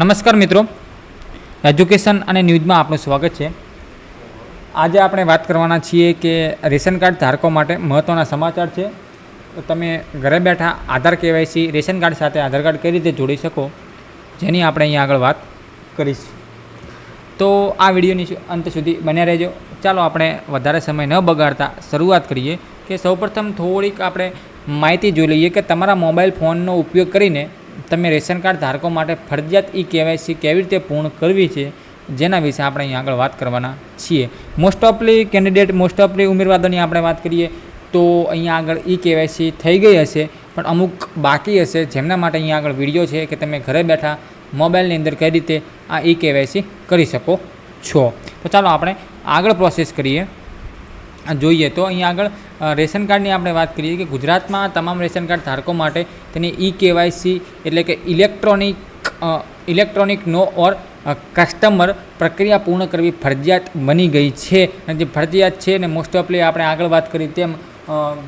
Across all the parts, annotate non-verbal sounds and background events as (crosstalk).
નમસ્કાર મિત્રો. એજ્યુકેશન અને ન્યૂઝમાં આપનું સ્વાગત છે. આજે આપણે વાત કરવાના છીએ કે રેશન કાર્ડ ધારકો માટે મહત્ત્વના સમાચાર છે. તો તમે ઘરે બેઠા આધાર કેવાયસી, રેશન કાર્ડ સાથે આધાર કાર્ડ કઈ રીતે જોડી શકો, જેની આપણે અહીંયા આગળ વાત કરીશું. તો આ વિડીયોની અંત સુધી બન્યા રહેજો. ચાલો આપણે વધારે સમય ન બગાડતા શરૂઆત કરીએ કે સૌપ્રથમ થોડીક આપણે માહિતી જોઈ લઈએ કે તમારા મોબાઈલ ફોનનો ઉપયોગ કરીને તમે રેશન કાર્ડ ધારકો માટે ફરજિયાત ઈ કેવાયસી કેવી રીતે પૂર્ણ કરવી છે, જેના વિશે આપણે અહીં આગળ વાત કરવાના છીએ. મોસ્ટ ઓફલી કેન્ડિડેટ મોસ્ટ ઓફલી ઉમેદવારોની આપણે વાત કરીએ, તો અહીંયા આગળ ઈ કેવાયસી થઈ ગઈ હશે, પણ અમુક બાકી હશે, જેમના માટે અહીંયા આગળ વીડિયો છે કે તમે ઘરે બેઠા મોબાઈલની અંદર કઈ રીતે આ ઈ કેવાયસી કરી શકો છો. તો ચાલો આપણે આગળ પ્રોસેસ કરીએ. જોઈએ તો અહીંયા આગળ રેશન કાર્ડની આપણે વાત કરીએ કે ગુજરાતમાં તમામ રેશન કાર્ડ ધારકો માટે તેની ઈ કેવાયસી એટલે કે electronic electronic know your customer પ્રક્રિયા પૂર્ણ કરવી ફરજિયાત બની ગઈ છે. અને જે ફરજિયાત છે ને મોસ્ટ ઓફલી આપણે આગળ વાત કરી તેમ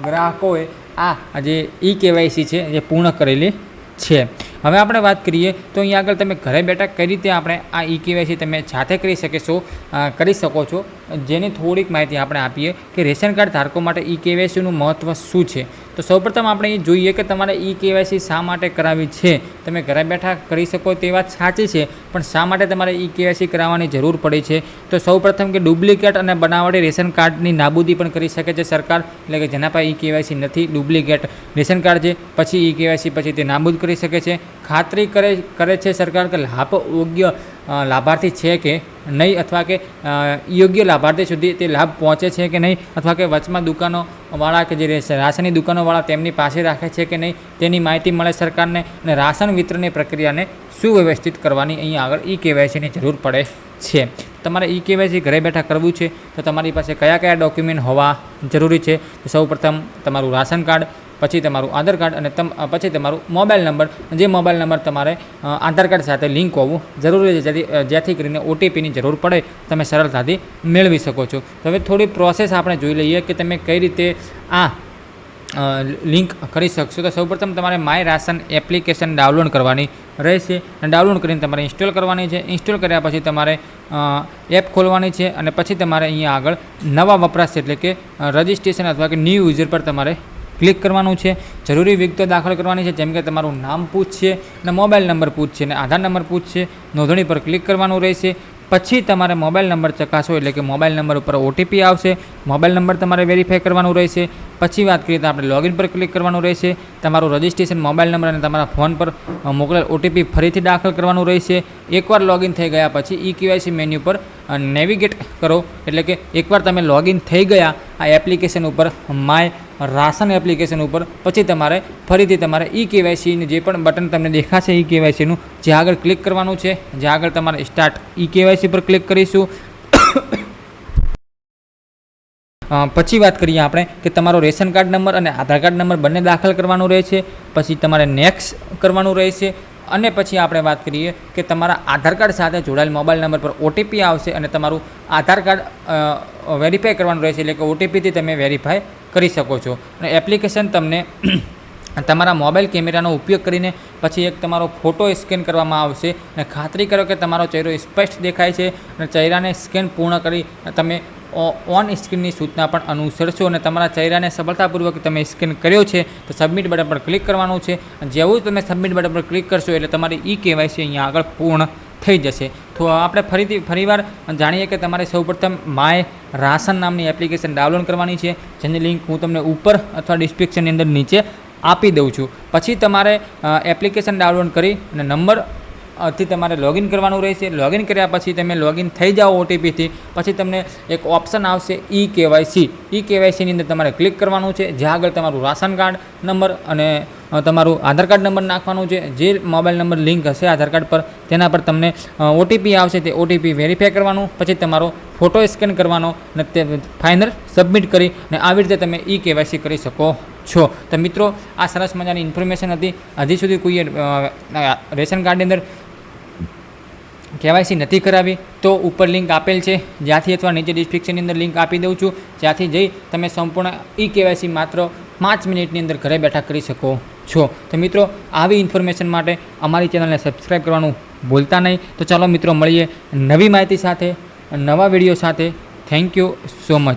ગ્રાહકોએ આ જે ઈ કેવાયસી છે જે પૂર્ણ કરેલી છે. હવે આપણે વાત કરીએ, તો અહીંયા આગળ તમે ઘરે બેઠા કઈ રીતે આપણે આ ઈ કેવાયસી તમે જાતે કરી શકીશો કરી શકો છો? જેની થોડીક માહિતી આપણે આપીએ કે રેશન કાર્ડ ધારકો માટે ઈ કેવાયસીનું મહત્ત્વ શું છે? તો સૌપ્રથમ આપણે એ જોઈએ કે તમારે ઈ કેવાયસી શા માટે કરાવવી છે. તમે ઘરે બેઠા કરી શકો તે વાત સાચી છે, પણ શા માટે તમારે ઈ કેવાયસી કરાવવાની જરૂર પડી છે? તો સૌપ્રથમ કે ડુપ્લિકેટ અને બનાવટી રેશન કાર્ડની નાબૂદી પણ કરી શકે છે સરકાર, એટલે કે જેના પાસે ઈ કેવાયસી નથી, ડુપ્લિકેટ રેશન કાર્ડ છે, પછી ઈ કેવાયસી પછી તે નાબૂદ કરી શકે છે. ખાતરી કરે કરે છે સરકાર કે લાભ યોગ્ય લાભાર્થી છે કે નહીં, અથવા કે યોગ્ય લાભાર્થી સુધી તે લાભ પહોંચે છે કે નહીં, અથવા કે વચમાં દુકાનોવાળા કે જે રાશનની દુકાનોવાળા તેમની પાસે રાખે છે કે નહીં, તેની માહિતી મળે સરકારને અને રાશન વિતરણની પ્રક્રિયાને સુવ્યવસ્થિત કરવાની અહીં આગળ ઈ કેવાયસીની જરૂર પડે છે. તમારે ઈ કેવાયસી ઘરે બેઠા કરવું છે, તો તમારી પાસે કયા કયા ડોક્યુમેન્ટ હોવા જરૂરી છે? સૌ સૌપ્રથમ તમારું રાશન કાર્ડ પછી તમારું આધાર કાર્ડ અને તમ પછી તમારું મોબાઈલ નંબર, જે મોબાઈલ નંબર તમારે આધાર કાર્ડ સાથે લિંક હોવું જરૂરી છે. જેથી જેથી કરીને ઓટીપીની જરૂર પડે, તમે સરળતાથી મેળવી શકો છો. તો હવે થોડી પ્રોસેસ આપણે જોઈ લઈએ કે તમે કઈ રીતે આ લિંક કરી શકશો. તો સૌપ્રથમ તમારે માય રાશન એપ્લિકેશન ડાઉનલોડ કરવાની રહેશે. અને ડાઉનલોડ કરીને તમારે ઇન્સ્ટોલ કરવાની છે. ઇન્સ્ટોલ કર્યા પછી તમારે એપ ખોલવાની છે. અને પછી તમારે અહીંયા આગળ નવા વપરાશ એટલે કે રજિસ્ટ્રેશન અથવા કે ન્યૂ યુઝર પર તમારે ક્લિક કરવાનું છે. જરૂરી વિગતો દાખલ કરવાની છે, જેમ કે તમારું નામ પૂછશે અને મોબાઈલ નંબર પૂછશે અને આધાર નંબર પૂછશે. નોંધણી પર ક્લિક કરવાનું રહેશે. પછી તમારે મોબાઈલ નંબર ચકાસો, એટલે કે મોબાઈલ નંબર ઉપર ઓટીપી આવશે. મોબાઈલ નંબર તમારે વેરીફાઈ કરવાનું રહેશે. પછી વાત કરીએ તો આપણે લોગિન પર ક્લિક કરવાનું રહેશે. તમારું રજિસ્ટ્રેશન, મોબાઈલ નંબર અને તમારા ફોન પર મોકલેલ ઓટીપી ફરીથી દાખલ કરવાનું રહેશે. એકવાર લોગિન થઈ ગયા પછી ઈ કેવાયસી મેન્યુ પર નેવિગેટ કરો. એટલે કે એકવાર તમે લોગિન થઈ ગયા, આ એપ્લિકેશન ઉપર માય રાશન એપ્લિકેશન ઉપર. પછી તમારે ફરીથી તમારે ઈ કેવાયસીનું જે પણ બટન તમને દેખાશે ઈ કેવાયસીનું જે આગળ ક્લિક કરવાનું છે જે આગળ તમારે સ્ટાર્ટ ઈ કેવાયસી પર ક્લિક કરીશું. પછી વાત કરીએ આપણે કે તમારો રેશન કાર્ડ નંબર અને આધાર કાર્ડ નંબર બંને દાખલ કરવાનું રહેશે પછી તમારે નેક્સ્ટ કરવાનું રહેશે અને પછી આપણે વાત કરીએ કે તમારા આધાર કાર્ડ સાથે જોડાયેલ મોબાઈલ નંબર પર ઓટીપી આવશે અને તમારું આધાર કાર્ડ વેરીફાઈ કરવાનું રહેશે, એટલે કે ઓટીપીથી તમે વેરીફાઈ કરી શકો છો. અને એપ્લિકેશન તમને (clears throat) તમારા મોબાઈલ કેમેરાનો ઉપયોગ કરીને પછી એક તમારો ફોટો સ્કેન કરવામાં આવશે. અને ખાતરી કરો કે તમારો ચહેરો સ્પષ્ટ દેખાય છે અને ચહેરાને સ્કેન પૂર્ણ કરી તમે ઓન સ્ક્રીનની સૂચના પણ અનુસરશો. અને તમારા ચહેરાને સફળતાપૂર્વક તમે સ્કેન કર્યો છે તો સબમિટ બટન પર ક્લિક કરવાનું છે. જેવું તમે સબમિટ બટન પર ક્લિક કરશો એટલે તમારી ઈ કેવાયસી અહીંયા આગળ પૂર્ણ થઈ જશે. તો આપણે ફરીથી ફરીવાર જાણીએ કે તમારે સૌપ્રથમ માય રાશન નામની એપ્લિકેશન ડાઉનલોડ કરવાની છે, જેની લિંક હું તમને ઉપર અથવા ડિસ્ક્રિપ્શનની અંદર નીચે આપી દઉં છું. પછી તમારે એપ્લિકેશન ડાઉનલોડ કરી અને નંબરથી તમારે લોગિન કરવાનું રહેશે. લોગિન કર્યા પછી તમે લોગિન થઈ જાઓ ઓટીપીથી પછી તમને એક ઓપ્શન આવશે ઈ કેવાયસી ઈ કેવાયસીની અંદર તમારે ક્લિક કરવાનું છે. જ્યાં આગળ તમારું રાશન કાર્ડ નંબર અને તમારું આધાર કાર્ડ નંબર નાખવાનું છે, જે મોબાઈલ નંબર લિંક હશે આધાર કાર્ડ પર, તેના પર તમને ઓટીપી આવશે, તે ઓટીપી વેરીફાઈ કરવાનું, પછી તમારો ફોટો સ્કેન કરવાનો અને તે ફાઇનલ સબમિટ કરી અને આવી રીતે તમે ઈ કેવાયસી કરી શકો છો. તો મિત્રો, આ સરસ મજાની ઇન્ફોર્મેશન હતી. હજી સુધી કોઈએ રેશન કાર્ડની અંદર કેવાયસી નથી કરાવી, તો ઉપર લિંક આપેલ છે. જ્યાંથી અથવા નીચે ડિસ્ક્રિપ્શનની અંદર લિંક આપી દઉં છું. જ્યાંથી જઈ તમે સંપૂર્ણ ઈ કેવાયસી માત્ર પાંચ મિનિટની અંદર ઘરે બેઠા કરી શકો છો. તો મિત્રો, આવી ઇન્ફોર્મેશન માટે અમારી ચેનલને સબસ્ક્રાઈબ કરવાનું ભૂલતા નહીં. તો ચાલો મિત્રો, મળીએ નવી માહિતી સાથે, નવા વીડિયો સાથે. Thank you so much